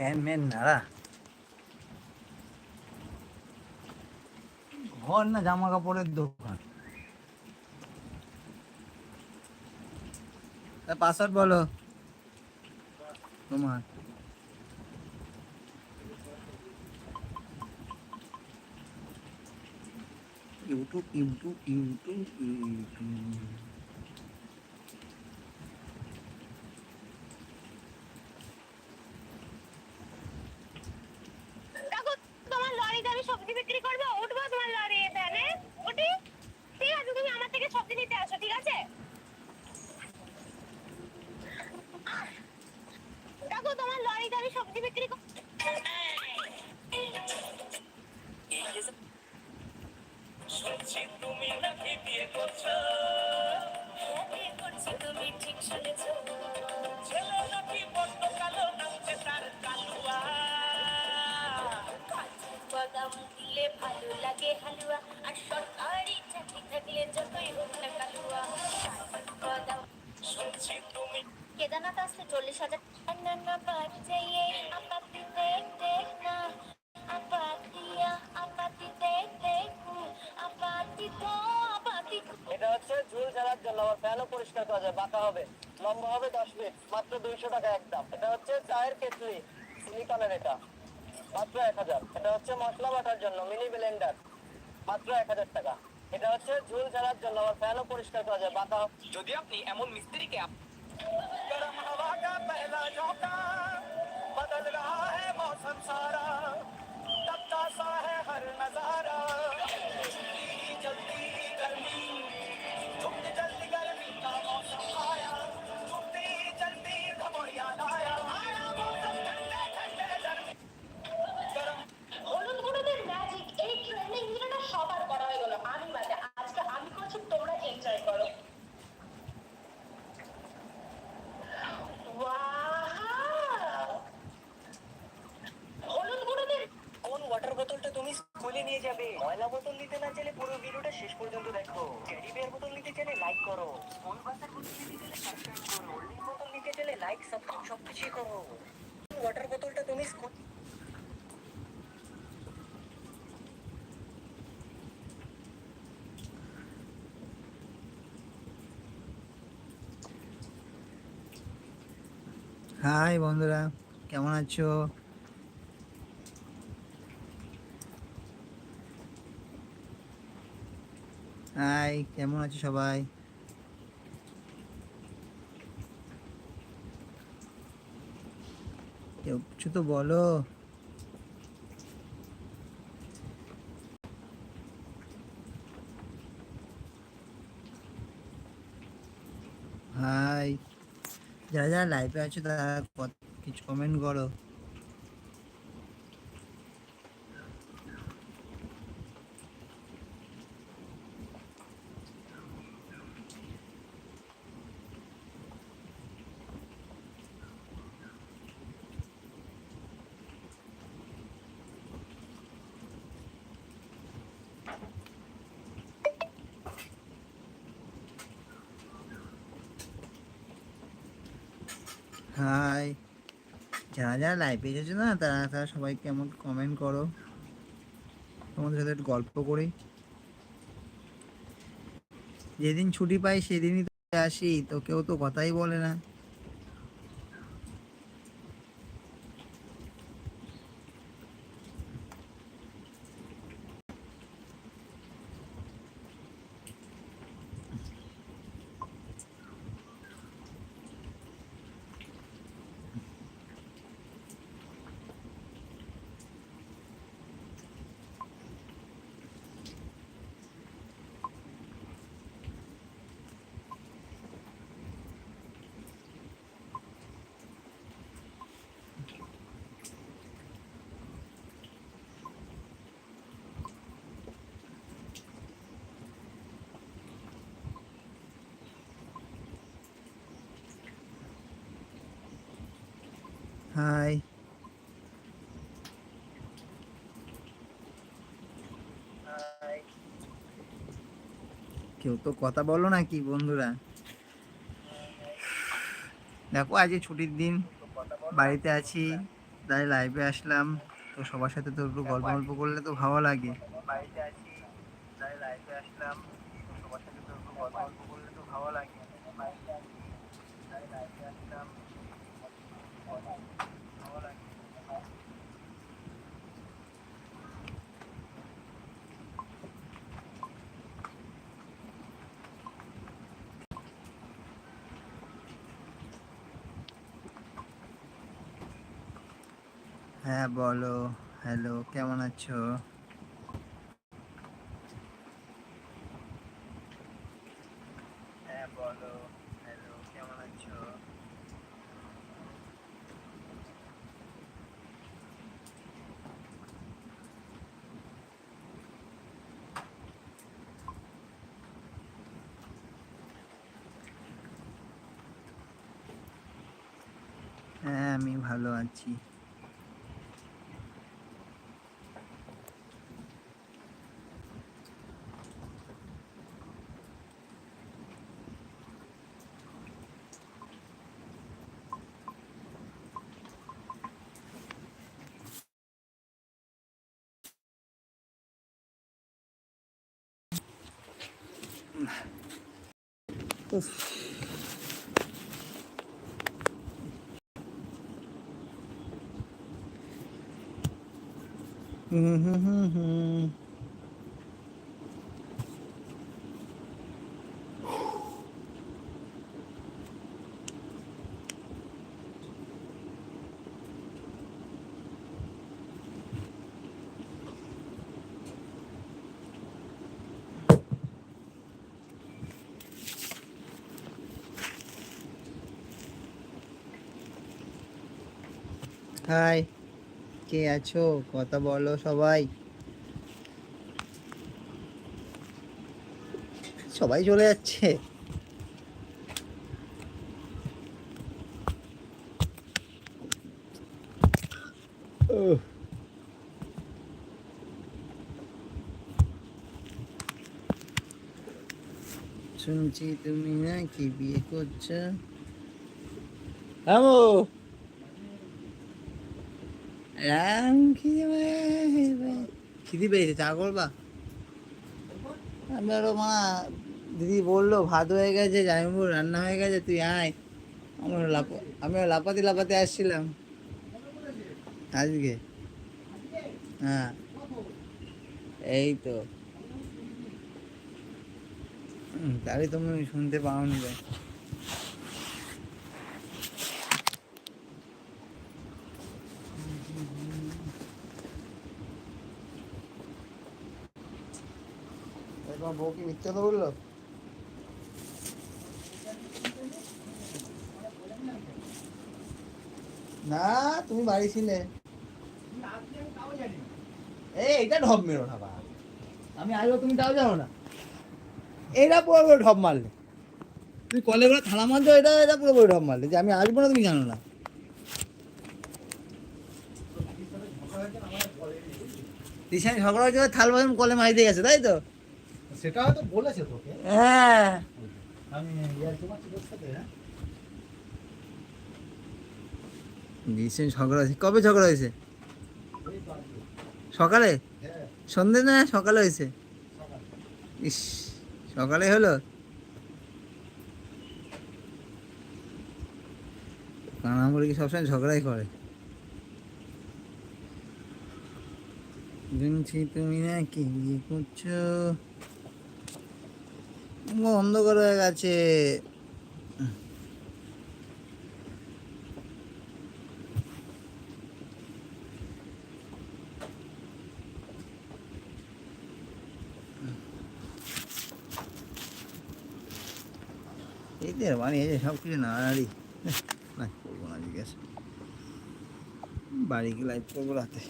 Fan man নাড়া ঘর না জামা কাপড়ের দোকান পাসওয়ার্ড বলো। তোমার। ইউটিউব ইউটিউব ইউটিউব ইউটিউব দেখো তোমার লরিতে আমি সবজি বিক্রি করব উঠবো তোমার লরি ভ্যানে উঠি ঠিক আছে তুমি আমার থেকে আসো, ঠিক আছে? দেখো, তোমার লরিতে আমি সবজি বিক্রি বাদাম দিলে ভালো লাগে হালুয়া, আর সরকারি চাকরি থাকলে যতই হোক না ফ্লাওয়ার ফ্যানও পরিষ্কার করা যায় বাঁকা হবে লম্বা হবে দশ ফিট মাত্র দুইশো টাকা এক দাম এটা হচ্ছে চায়ের কেটলি সিলিকনের এটা। মাত্র এক হাজার। এটা হচ্ছে মশলা বাটার জন্য মিনি ব্লেন্ডার। মাত্র এক হাজার টাকা। এটা হচ্ছে ঝুল ঝাড়ার জন্য আবার ফ্যানও পরিষ্কার করা যায় বাঁকা যদি আপনি এমন মিস্ত্রিকে গরম হাওয়া কা পহলা বদল রহা হ্যায় মৌসম সারা। তপ্তা সা হর নজারা। যাবে। ময়লা বোতল নিতে না চাইলে পুরো ভিডিওটা শেষ পর্যন্ত দেখো। বোতল নিতে চাইলে লাইক করো। বোতল নিতে চাইলে লাইক সাবস্ক্রাইব করো। ওয়াটার বোতলটা তুমি হাই বন্ধুরা, কেমন আছো? হাই, কেমন আছো সবাই? কেউ কিছু তো বলো। হাই, যারা যারা লাইভে আছো তারা কিছু কমেন্ট করো। হাই যারা যারা লাইভে এসেছে না, তারা তারা সবাই কেমন কমেন্ট করো। তোমাদের সাথে একটু গল্প করি। যেদিন ছুটি পাই সেদিনই তো আসি তো কেউ তো কথাই বলে না। হাই কেউ তো কথা বলো না কি বন্ধুরা? দেখো আজ ছুটির দিন। বাড়িতে আছি, তাই লাইভে আসলাম। তো সবার সাথে তো একটু গল্প গল্প করলে তো ভালো লাগে। বাড়িতে আছি তাই আসলাম হ্যাঁ বলো। হ্যালো কেমন আছো? হ্যাঁ বলো। হ্যালো কেমন আছো? হ্যাঁ আমি ভালো আছি। Mm-hmm. হাই, কে আছো? কথা বলো সবাই। সবাই চলে যাচ্ছে। শুনছি তুমি নাকি বিয়ে করছ? আমো! রাম খিদে পেয়ে- পেয়েছে চা করবা? আমি আরও মা দিদি বলল ভাত হয়ে গেছে জামাইবু রান্না হয়ে গেছে তুই আয়। আমার লাপ আমি লাপাতে লাপাতে আসছিলাম। আজকে? হ্যাঁ। এই তো। তাহলে তুমি শুনতে পাওনি। তোমার কি মিথ্যা কথা বলল? না, তুমি বাড়ি ছিলে। এই, এটা ঢপ মেরো না বাবা আমি আসব, তুমি তাও জানো না। এটা পুরো পুরো ঢপ মারলে। তুমি কলে করে থালা মারছো এটা এটা পুরো পুরো ঢপ মারলে। যে আমি আসব না, তুমি জানো না। ঝগড়া হয়েছে থাল বাজন কলে মারি গেছে, তাই তো? সেটা হয়তো বলেছে তোকে। হ্যাঁ। আমি ইয়ার তোমার সাথে হ্যাঁ? রিসেন্ট ঝগড়া হয়েছে। কবে ঝগড়া হয়েছে। সকালে? হ্যাঁ। সন্ধে না সকালে হয়েছে? ইস সকালে হলো? কানামুড়ি কি সবসময় ঝগড়াই করে? শুনছি তুমি নাকি? বিয়ে করছ? ও, অন্ধকার হয়ে গেছে। তো বানিয়েছে সব কিছু নাড়াড়ি না করব না জিজ্ঞাসা। বাড়ি লাইভ করব রাতে।